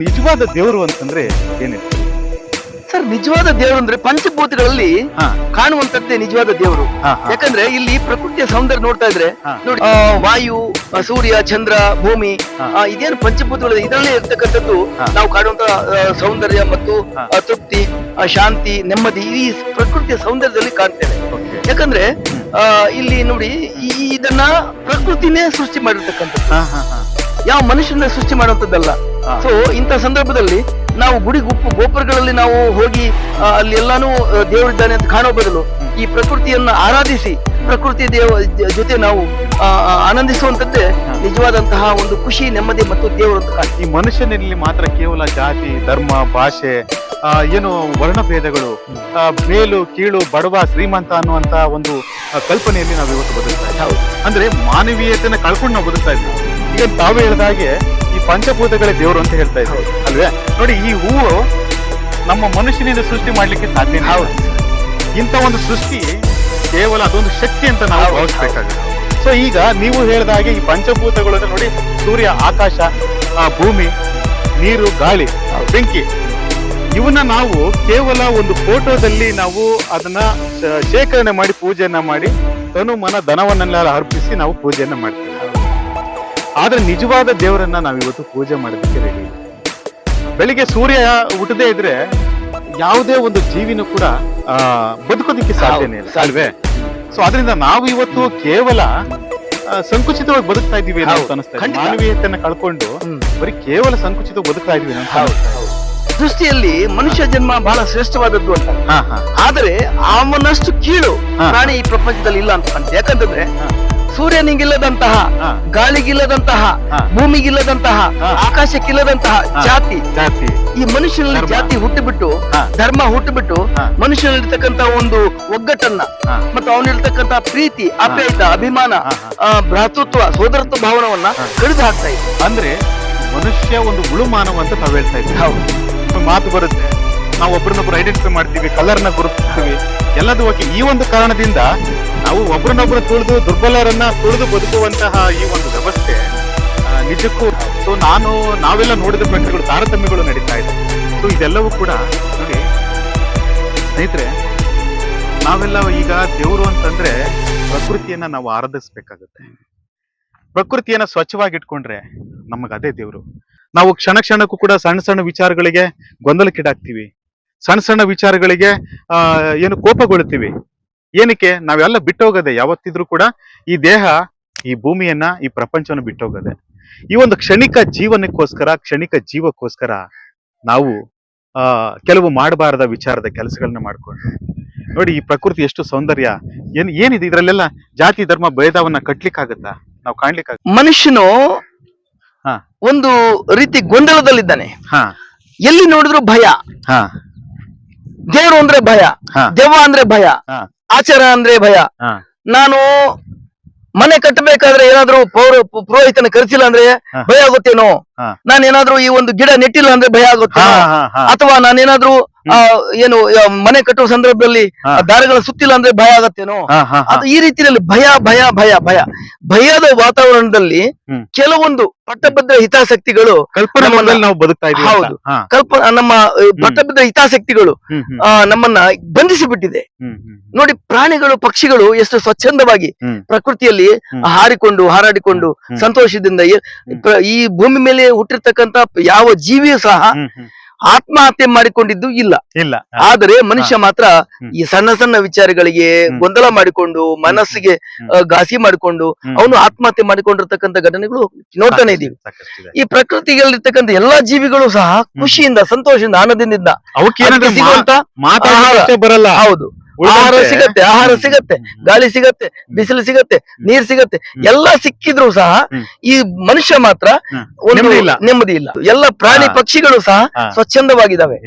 ನಿಜವಾದ ದೇವರು ಅಂತಂದ್ರೆ ಏನಿದೆ ಸರ್ ನಿಜವಾದ ದೇವರು ಅಂದ್ರೆ ಪಂಚಭೂತಗಳಲ್ಲಿ ಹಾ ಕಾಣುವಂತದ್ದೇ ನಿಜವಾದ ದೇವರು ಹಾ, ಹಾ. ಯಾಕಂದ್ರೆ ಇಲ್ಲಿ ಪ್ರಕೃತಿಯ ಸೌಂದರ್ಯ ನೋಡ್ತಾ ಇದ್ರೆ ಹಾ. ನೋಡಿ ಆ, ವಾಯು ಆ, ಸೂರ್ಯ ಚಂದ್ರ ಭೂಮಿ ಹಾ. ಆ, ಇದೇನು ಪಂಚಭೂತಗಳು ಇದರಲ್ಲೇ ಇರ್ತಕ್ಕಂಥದ್ದು ಹಾ. ನಾವು ಕಾಣುವಂತ ಆ, ಸೌಂದರ್ಯ ಮತ್ತು ಹಾ. ಆ, ತೃಪ್ತಿ ಆ, ಶಾಂತಿ ನೆಮ್ಮದಿ ಈ ಪ್ರಕೃತಿಯ ಸೌಂದರ್ಯದಲ್ಲಿ ಕಾಣ್ತೇವೆ ಯಾಕಂದ್ರೆ ಆ, ಇಲ್ಲಿ ನೋಡಿ ಈ ಇದನ್ನ ಪ್ರಕೃತಿನೇ ಸೃಷ್ಟಿ ಮಾಡಿರ್ತಕ್ಕಂಥದ್ದು ಹಾ ಹಾ ಹಾ ಯಾವ ಮನುಷ್ಯನ ಸೃಷ್ಟಿ ಮಾಡುವಂತದ್ದಲ್ಲ. ಸೊ ಇಂಥ ಸಂದರ್ಭದಲ್ಲಿ ನಾವು ಗುಡಿ ಗುಪ್ಪು ಗೋಪುರಗಳಲ್ಲಿ ನಾವು ಹೋಗಿ ಅಲ್ಲಿ ಎಲ್ಲಾನು ದೇವರಿದ್ದಾನೆ ಅಂತ ಕಾಣೋ ಬದಲು ಈ ಪ್ರಕೃತಿಯನ್ನ ಆರಾಧಿಸಿ ಪ್ರಕೃತಿ ದೇವ ಜೊತೆ ನಾವು ಆನಂದಿಸುವಂತದ್ದೇ ನಿಜವಾದಂತಹ ಒಂದು ಖುಷಿ ನೆಮ್ಮದಿ ಮತ್ತು ದೇವರು ಈ ಮನುಷ್ಯನಲ್ಲಿ ಮಾತ್ರ ಕೇವಲ ಜಾತಿ ಧರ್ಮ ಭಾಷೆ ಏನು ವರ್ಣಭೇದಗಳು ಭೇದಗಳು ಮೇಲು ಕೀಳು ಬಡವ ಶ್ರೀಮಂತ ಅನ್ನುವಂತ ಒಂದು ಕಲ್ಪನೆಯಲ್ಲಿ ನಾವು ಇವತ್ತು ಬದುಕ್ತಾ ಇದ್ದೀವಿ. ಅಂದ್ರೆ ಮಾನವೀಯತೆನ ಕಳ್ಕೊಂಡು ನಾವು ಬದುಕ್ತಾ ಇದ್ದೀವಿ. ಈಗ ತಾವೇ ಹೇಳಿದ ಹಾಗೆ ಈ ಪಂಚಭೂತಗಳೇ ದೇವರು ಅಂತ ಹೇಳ್ತಾ ಇದ್ದಾರೆ ಅಲ್ವೇ? ನೋಡಿ ಈ ಹೂವು ನಮ್ಮ ಮನುಷ್ಯನಿಂದ ಸೃಷ್ಟಿ ಮಾಡ್ಲಿಕ್ಕೆ ಸಾಧ್ಯ ಹೌದು. ಇಂಥ ಒಂದು ಸೃಷ್ಟಿ ಕೇವಲ ಅದೊಂದು ಶಕ್ತಿ ಅಂತ ನಾವು ಭಾವಿಸ್ಬೇಕಾಗುತ್ತೆ. ಸೊ ಈಗ ನೀವು ಹೇಳಿದ ಹಾಗೆ ಈ ಪಂಚಭೂತಗಳು ಅಂದ್ರೆ ನೋಡಿ ಸೂರ್ಯ ಆಕಾಶ ಆ ಭೂಮಿ ನೀರು ಗಾಳಿ ಬೆಂಕಿ. ಇವನ್ನ ನಾವು ಕೇವಲ ಒಂದು ಫೋಟೋದಲ್ಲಿ ನಾವು ಅದನ್ನ ಶೇಖರಣೆ ಮಾಡಿ ಪೂಜೆಯನ್ನ ಮಾಡಿ ತನು ಮನ ಧನವನ್ನೆಲ್ಲ ಅರ್ಪಿಸಿ ನಾವು ಪೂಜೆಯನ್ನ ಮಾಡ್ತೀವಿ. ಆದ್ರೆ ನಿಜವಾದ ದೇವರನ್ನ ನಾವಿವತ್ತು ಪೂಜೆ ಮಾಡೋದಕ್ಕೆ ರೆಡಿ ಬೆಳಿಗ್ಗೆ ಸೂರ್ಯ ಹುಟ್ಟದೇ ಇದ್ರೆ ಯಾವುದೇ ಒಂದು ಜೀವಿನೂ ಕೂಡ ಬದುಕೋದಿಕ್ಕೆ ಸಾಧ್ಯನೇ ಇಲ್ಲ ಅಲ್ವೇ ಸೊ ಅದರಿಂದ ನಾವು ಇವತ್ತು ಕೇವಲ ಸಂಕುಚಿತವಾಗಿ ಬದುಕ್ತಾ ಇದೀವಿ ಮಾನವೀಯತೆಯನ್ನ ಕಳ್ಕೊಂಡು. ಬರೀ ಕೇವಲ ಸಂಕುಚಿತ ಬದುಕ್ತಾ ಇದೀವಿ. ಸೃಷ್ಟಿಯಲ್ಲಿ ಮನುಷ್ಯ ಜನ್ಮ ಬಹಳ ಶ್ರೇಷ್ಠವಾದದ್ದು ಅಂತ ಹಾ ಹಾ ಆದರೆ ಅವನಷ್ಟು ಕೀಳು. ಪ್ರಾಣಿ ಈ ಪ್ರಪಂಚದಲ್ಲಿ ಇಲ್ಲ ಅಂತ ಯಾಕಂತಂದ್ರೆ. ಸೂರ್ಯನಿಗಿಲ್ಲದಂತಹ. ಗಾಳಿಗಿಲ್ಲದಂತಹ. ಭೂಮಿಗಿಲ್ಲದಂತಹ. ಆಕಾಶಕ್ಕಿಲ್ಲದಂತಹ. ಜಾತಿ ಜಾತಿ ಈ ಮನುಷ್ಯನಲ್ಲಿ ಜಾತಿ ಹುಟ್ಟುಬಿಟ್ಟು ಧರ್ಮ ಹುಟ್ಟುಬಿಟ್ಟು ಮನುಷ್ಯನಲ್ಲಿರ್ತಕ್ಕಂತಹ ಮನುಷ್ಯನಲ್ಲಿರ್ತಕ್ಕಂತ ಒಂದು ಒಗ್ಗಟ್ಟನ್ನ. ಮತ್ತು ಅವನಿರ್ತಕ್ಕಂತ ಪ್ರೀತಿ ಅಪೇತ ಅಭಿಮಾನ. ಭ್ರಾತೃತ್ವ ಸೋದರತ್ವ ಭಾವನವನ್ನ ಕಳೆದು ಕಡಿದು ಹಾಕ್ತಾ ಇದೆ ಅಂದ್ರೆ ಮನುಷ್ಯ ಒಂದು ಮುಳು ಮಾನವ ಅಂತ ನಾವು ಹೇಳ್ತಾ ಇದ್ದೀವಿ ಹೌದು ಮಾತು ಬರುತ್ತೆ ನಾವು ಒಬ್ಬರನ್ನೊಬ್ರು ಐಡೆಂಟಿಫೈ ಮಾಡ್ತೀವಿ ಕಲರ್ನ ಗುರುತಿಸ್ತೀವಿ ಎಲ್ಲದೂ ಓಕೆ. ಈ ಒಂದು ಕಾರಣದಿಂದ ನಾವು ಒಬ್ರನ್ನೊಬ್ರು ತುಳಿದು ದುರ್ಬಲರನ್ನ ತುಳಿದು ಬದುಕುವಂತಹ ಈ ಒಂದು ವ್ಯವಸ್ಥೆ ನಿಜಕ್ಕೂ ಸೊ ನಾನು, ನಾವೆಲ್ಲ ನೋಡಿದ ಪ್ರಕ್ರಿಯೆಗಳು ತಾರತಮ್ಯಗಳು ನಡೀತಾ ಇದೆ. ಸೊ ಇದೆಲ್ಲವೂ ಕೂಡ ನೋಡಿ ಸ್ನೇಹಿತರೆ, ನಾವೆಲ್ಲ ಈಗ ದೇವರು ಅಂತಂದ್ರೆ ಪ್ರಕೃತಿಯನ್ನ ನಾವು ಆರಾಧಿಸ್ಬೇಕಾಗತ್ತೆ. ಪ್ರಕೃತಿಯನ್ನ ಸ್ವಚ್ಛವಾಗಿ ಇಟ್ಕೊಂಡ್ರೆ ನಮಗೆ ಅದೇ ದೇವರು. ನಾವು ಕ್ಷಣ ಕ್ಷಣಕ್ಕೂ ಕೂಡ ಸಣ್ಣ ಸಣ್ಣ ವಿಚಾರಗಳಿಗೆ ಗೊಂದಲಕ್ಕೀಡಾಗ್ತೀವಿ. ಸಣ್ಣ ಸಣ್ಣ ವಿಚಾರಗಳಿಗೆ ಏನು ಕೋಪಗೊಳ್ತೀವಿ ಏನಕ್ಕೆ? ನಾವೆಲ್ಲ ಬಿಟ್ಟೋಗದೆ ಯಾವತ್ತಿದ್ರೂ ಕೂಡ ಈ ದೇಹ ಈ ಭೂಮಿಯನ್ನ ಈ ಪ್ರಪಂಚವನ್ನು ಬಿಟ್ಟೋಗದೆ. ಈ ಒಂದು ಕ್ಷಣಿಕ ಜೀವನಕ್ಕೋಸ್ಕರ ಕ್ಷಣಿಕ ಜೀವಕ್ಕೋಸ್ಕರ ನಾವು ಆ ಕೆಲವು ಮಾಡಬಾರದ ವಿಚಾರದ ಕೆಲಸಗಳನ್ನ ಮಾಡ್ಕೊಂಡು. ನೋಡಿ ಈ ಪ್ರಕೃತಿ ಎಷ್ಟು ಸೌಂದರ್ಯ. ಏನ್ ಏನಿದೆ ಇದ್ರಲ್ಲೆಲ್ಲ ಜಾತಿ ಧರ್ಮ ಭೇದವನ್ನ ಕಟ್ಲಿಕ್ಕಾಗತ್ತಾ? ನಾವು ಕಾಣ್ಲಿಕ್ಕಾಗ ಮನುಷ್ಯನು ಹಾ. ಒಂದು ರೀತಿ ಗೊಂದಲದಲ್ಲಿದ್ದಾನೆ. ಹಾ. ಎಲ್ಲಿ ನೋಡಿದ್ರು ಭಯ. ಹಾ. ದೇವರು ಅಂದ್ರೆ ಭಯ. ದೆವ್ವ ಅಂದ್ರೆ ಭಯ. ಆಚಾರ ಅಂದ್ರೆ ಭಯ. ನಾನು ಮನೆ ಕಟ್ಟಬೇಕಾದ್ರೆ ಏನಾದ್ರು ಪೌರ ಪುರೋಹಿತನ ಕರೆಸಿಲ್ಲ ಅಂದ್ರೆ ಭಯ ಆಗುತ್ತೇನೋ. ನಾನೇನಾದ್ರೂ ಈ ಒಂದು ಗಿಡ ನೆಟ್ಟಿಲ್ಲ ಅಂದ್ರೆ ಭಯ ಆಗುತ್ತೆ ಅಥವಾ ನಾನೇನಾದ್ರೂ ಆ, ಏನು ಮನೆ ಕಟ್ಟುವ ಸಂದರ್ಭದಲ್ಲಿ ದಾರಿಗಳ ಸುತ್ತಿಲ್ಲ ಅಂದ್ರೆ ಭಯ ಆಗತ್ತೇನೋ? ಅದು ಈ ರೀತಿಯಲ್ಲಿ ಭಯ ಭಯ ಭಯ ಭಯ. ಭಯದ ವಾತಾವರಣದಲ್ಲಿ ಕೆಲವೊಂದು ಪಟ್ಟಭದ್ರ ಹಿತಾಸಕ್ತಿಗಳು ನಾವು ಬದುಕ್ತಾ ಇದ್ದೀವಿ. ಹೌದು. ನಮ್ಮ ಪಟ್ಟಭದ್ರ ಹಿತಾಸಕ್ತಿಗಳು ನಮ್ಮನ್ನ ಬಂಧಿಸಿ ಬಿಟ್ಟಿದೆ ನೋಡಿ ಪ್ರಾಣಿಗಳು ಪಕ್ಷಿಗಳು ಎಷ್ಟು ಸ್ವಚ್ಛಂದವಾಗಿ ಪ್ರಕೃತಿಯಲ್ಲಿ. ಹಾರಿಕೊಂಡು ಹಾರಾಡಿಕೊಂಡು ಸಂತೋಷದಿಂದ ಈ ಭೂಮಿ ಮೇಲೆ ಹುಟ್ಟಿರ್ತಕ್ಕಂತ ಯಾವ ಜೀವಿಯೂ ಸಹ ಆತ್ಮಹತ್ಯೆ ಮಾಡಿಕೊಂಡಿದ್ದು ಇಲ್ಲ. ಇಲ್ಲ. ಆದರೆ ಮನುಷ್ಯ ಮಾತ್ರ ಈ ಸಣ್ಣ ಸಣ್ಣ ವಿಚಾರಗಳಿಗೆ. ಗೊಂದಲ ಮಾಡಿಕೊಂಡು ಮನಸ್ಸಿಗೆ ಘಾಸಿ ಮಾಡಿಕೊಂಡು ಅವನು ಆತ್ಮಹತ್ಯೆ ಮಾಡಿಕೊಂಡಿರ್ತಕ್ಕಂಥ ಘಟನೆಗಳು ನೋಡ್ತಾನೆ ಇದೀವಿ ಈ ಪ್ರಕೃತಿಯಲ್ಲಿರ್ತಕ್ಕಂಥ ಎಲ್ಲಾ ಜೀವಿಗಳು ಸಹ ಖುಷಿಯಿಂದ ಸಂತೋಷದಿಂದ ಆನಂದದಿಂದ ಬರಲ್ಲ. ಹೌದು. ಆಹಾರ ಸಿಗತ್ತೆ ಆಹಾರ ಸಿಗತ್ತೆ ಗಾಳಿ ಸಿಗತ್ತೆ ಬಿಸಿಲು ಸಿಗತ್ತೆ ನೀರ್ ಸಿಗತ್ತೆ ಎಲ್ಲ ಸಿಕ್ಕಿದ್ರು ಸಹ ಈ ಮನುಷ್ಯ ಮಾತ್ರ. ಒಂದು ನೆಮ್ಮದಿ ಇಲ್ಲ. ಎಲ್ಲ ಪ್ರಾಣಿ ಪಕ್ಷಿಗಳು ಸಹ. ಸ್ವಚ್ಛಂದವಾಗಿದ್ದಾವೆ.